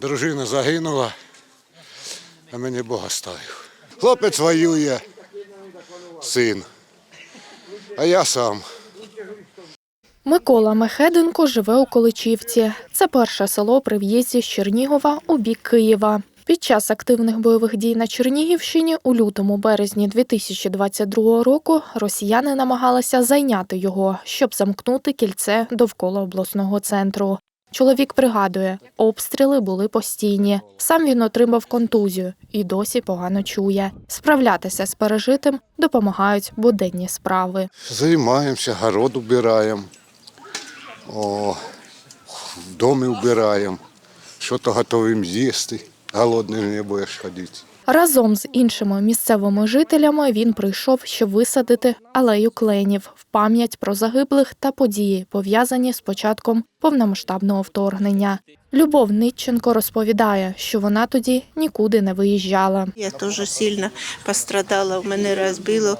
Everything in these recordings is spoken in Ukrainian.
Дружина загинула, а мені Бог оставив. Хлопець воює, син, а я сам. Микола Мехеденко живе у Количівці. Це перше село при в'їзді з Чернігова у бік Києва. Під час активних бойових дій на Чернігівщині у лютому-березні 2022 року росіяни намагалися зайняти його, щоб замкнути кільце довкола обласного центру. Чоловік пригадує, обстріли були постійні. Сам він отримав контузію і досі погано чує. Справлятися з пережитим допомагають буденні справи. Займаємося, город убираємо, о, в вбираємо, що-то готуємо з'їсти. Голодним не будеш ходити. Разом з іншими місцевими жителями він прийшов, щоб висадити алею кленів в пам'ять про загиблих та події, пов'язані з початком повномасштабного вторгнення. Любов Нитченко розповідає, що вона тоді нікуди не виїжджала. Я теж сильно пострадала. У мене розбило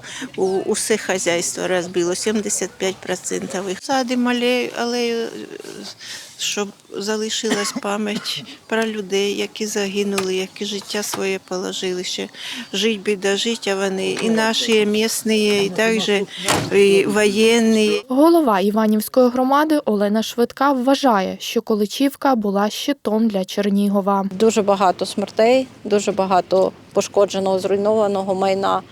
усе хазяйство розбило 75%. Садимо алею, щоб залишилась пам'ять про людей, які загинули, які життя своє положили. Ще жить би дожить, а вони і наші і місні, і також і воєнні. Голова Іванівської громади Олена Швидка вважає, що Количівка була щитом для Чернігова. Дуже багато смертей, дуже багато пошкодженого, зруйнованого майна.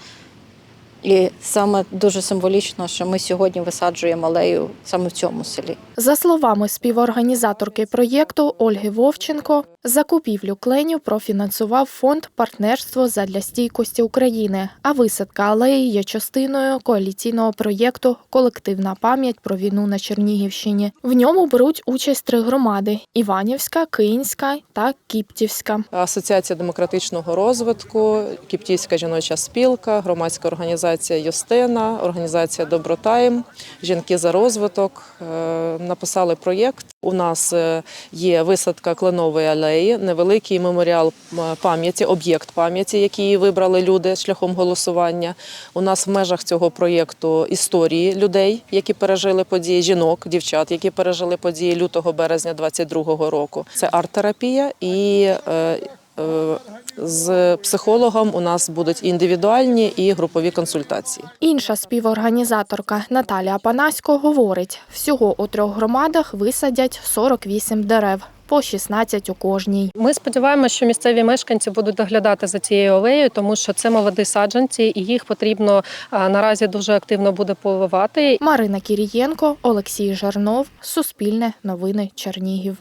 І саме дуже символічно, що ми сьогодні висаджуємо алею саме в цьому селі. За словами співорганізаторки проєкту Ольги Вовченко, закупівлю кленів профінансував фонд Партнерство задля стійкості України. А висадка алеї є частиною коаліційного проєкту Колективна пам'ять про війну на Чернігівщині. В ньому беруть участь три громади: Іванівська, Київська та Кіптівська. Асоціація демократичного розвитку, Кіптійська жіноча спілка, громадська організація Юстина, організація Добротайм, Жінки за розвиток е, написали проєкт. У нас е, є висадка кленової алеї, невеликий меморіал пам'яті, об'єкт пам'яті, який вибрали люди шляхом голосування. У нас в межах цього проєкту історії людей, які пережили події, жінок, дівчат, які пережили події лютого березня 22-го року. Це арт-терапія і е, з психологом у нас будуть індивідуальні і групові консультації. Інша співорганізаторка Наталія Панасько говорить: всього у трьох громадах висадять 48 дерев, по 16 у кожній. Ми сподіваємося, що місцеві мешканці будуть доглядати за цією алеєю, тому що це молоді саджанці, і їх потрібно наразі дуже активно буде поливати. Марина Кірієнко, Олексій Жернов, Суспільне новини Чернігів.